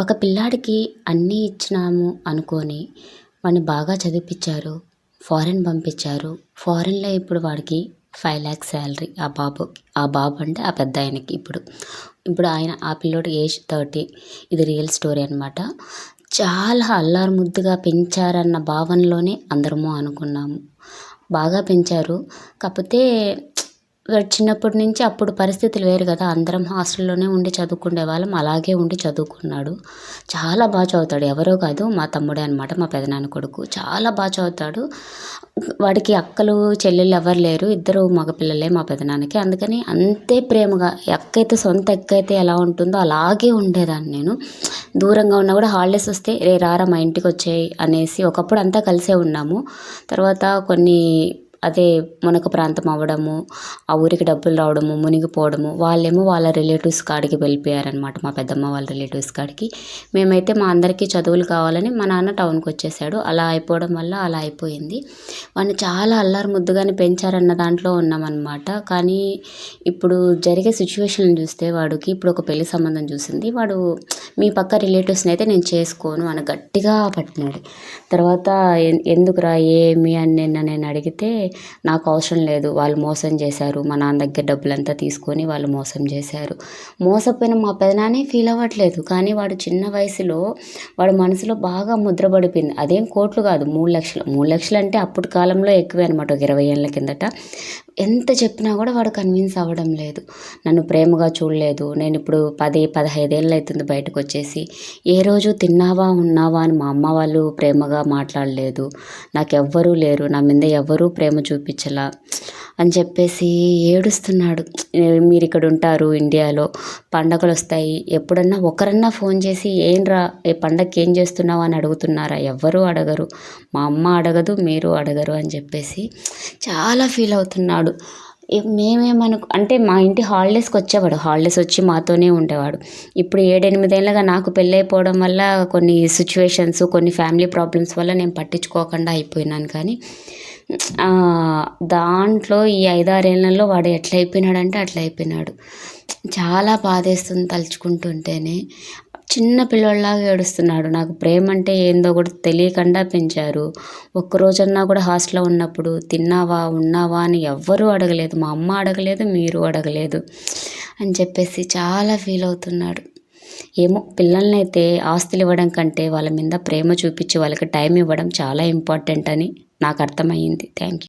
ఒక పిల్లాడికి అన్నీ ఇచ్చినాము అనుకొని వాడిని బాగా చదివిపించారు ఫారెన్ పంపించారు. ఫారెన్లో ఇప్పుడు వాడికి ఫైవ్ ల్యాక్స్ శాలరీ ఆ బాబు ఆ బాబు అంటే ఆ పెద్ద ఆయనకి ఇప్పుడు. ఇప్పుడు ఆయన ఆ పిల్లోడి ఏజ్ థర్టీ ఇది రియల్ స్టోరీ అనమాట చాలా అల్లారు ముద్దుగా పెంచారన్న భావనలోనే అందరము అనుకున్నాము. బాగా పెంచారు. కాకపోతే చిన్నప్పటి నుంచి అప్పుడు పరిస్థితులు వేరు కదా. అందరం హాస్టల్లోనే ఉండి చదువుకునే వాళ్ళం. అలాగే ఉండి చదువుకున్నాడు. చాలా బాగా చదువుతాడు. ఎవరో కాదు మా తమ్ముడే అనమాట మా పెదనాన్న కొడుకు. చాలా బాగా చదువుతాడు. వాడికి అక్కలు చెల్లెళ్ళు ఎవరు లేరు. ఇద్దరు మగపిల్లలే మా పెదనాన్నకి. అందుకని అంతే ప్రేమగా అక్క అయితే సొంత అక్క అయితే ఎలా ఉంటుందో అలాగే ఉండేదాన్ని నేను. దూరంగా ఉన్నా కూడా హాలిడేస్ వస్తే రే రారా మా ఇంటికి వచ్చేయి అనేసి ఒకప్పుడు అంతా కలిసే ఉన్నాము. తర్వాత కొన్ని అదే మునక ప్రాంతం అవ్వడము ఆ ఊరికి డబ్బులు రావడము మునిగిపోవడము వాళ్ళేమో వాళ్ళ రిలేటివ్స్ కాడికి వెళ్ళిపోయారనమాట మా పెద్దమ్మ వాళ్ళ రిలేటివ్స్ కాడికి. మేమైతే మా అందరికీ చదువులు కావాలని మా నాన్న టౌన్కి వచ్చేసాడు. అలా అయిపోవడం వల్ల అలా అయిపోయింది. వాడిని చాలా అల్లారు ముద్దుగానే పెంచారన్న దాంట్లో ఉన్నామన్నమాట. కానీ ఇప్పుడు జరిగే సిచ్యువేషన్ చూస్తే వాడికి ఇప్పుడు ఒక పెళ్ళి సంబంధం చూసింది. వాడు మీ పక్క రిలేటివ్స్ని అయితే నేను చేసుకోను అని గట్టిగా పట్టినాడు. తర్వాత ఎందుకురా ఏమి అని నిన్న నేను అడిగితే నాకు అవసరం లేదు. వాళ్ళు మోసం చేశారు. మా నాన్న దగ్గర డబ్బులంతా తీసుకొని వాళ్ళు మోసం చేశారు. మోసపోయిన మా పెదనాన్నే ఫీల్ అవ్వట్లేదు. కానీ వాడు చిన్న వయసులో వాడు మనసులో బాగా ముద్రపడిపోయింది. అదేం కోట్లు కాదు మూడు లక్షలు. మూడు లక్షలు అంటే అప్పటి కాలంలో ఎక్కువే అనమాట ఒక ఇరవై ఏళ్ళ కిందట. ఎంత చెప్పినా కూడా వాడు కన్విన్స్ అవ్వడం లేదు. నన్ను ప్రేమగా చూడలేదు. నేను ఇప్పుడు పది పదహైదేళ్ళు అవుతుంది బయటకు వచ్చేసి. ఏ రోజు తిన్నావా ఉన్నావా అని మా అమ్మ వాళ్ళు ప్రేమగా మాట్లాడలేదు. నాకు ఎవ్వరూ లేరు. నా మీద ఎవ్వరూ ప్రేమ చూపించలా అని చెప్పేసి ఏడుస్తున్నాడు. మీరు ఇక్కడ ఉంటారు ఇండియాలో పండగలు వస్తాయి ఎప్పుడన్నా ఒకరన్నా ఫోన్ చేసి ఏంరా ఏ పండగకి ఏం చేస్తున్నావు అని అడుగుతున్నారా? ఎవ్వరూ అడగరు. మా అమ్మ అడగదు మీరు అడగరు అని చెప్పేసి చాలా ఫీల్ అవుతున్నాడు మేమేమనుకు అంటే మా ఇంటి హాలిడేస్కి వచ్చేవాడు. హాలిడేస్ వచ్చి మాతోనే ఉండేవాడు. ఇప్పుడు ఏడెనిమిదేళ్ళగా నాకు పెళ్ళైపోవడం వల్ల కొన్ని సిచ్యువేషన్స్ కొన్ని ఫ్యామిలీ ప్రాబ్లమ్స్ వల్ల నేను పట్టించుకోకుండా అయిపోయినాను. కానీ దాంట్లో ఈ ఐదారేళ్ళలో వాడు ఎట్లా అయిపోయినాడంటే అట్లా అయిపోయినాడు చాలా బాధేస్తుంది తలుచుకుంటుంటేనే. చిన్న పిల్లోడిలాగా ఏడుస్తున్నాడు. నాకు ప్రేమ అంటే ఏందో కూడా తెలియకుండా పెంచారు. ఒక్కరోజన్నా కూడా హాస్టల్లో ఉన్నప్పుడు తిన్నావా ఉన్నావా అని ఎవ్వరూ అడగలేదు. మా అమ్మ అడగలేదు మీరు అడగలేదు అని చెప్పేసి చాలా ఫీల్ అవుతున్నాడు. ఏమో పిల్లల్ని అయితే ఆస్తులు ఇవ్వడం కంటే వాళ్ళ మీద ప్రేమ చూపించి వాళ్ళకి టైం ఇవ్వడం చాలా ఇంపార్టెంట్ అని నాకు అర్థమయ్యింది. Thank you.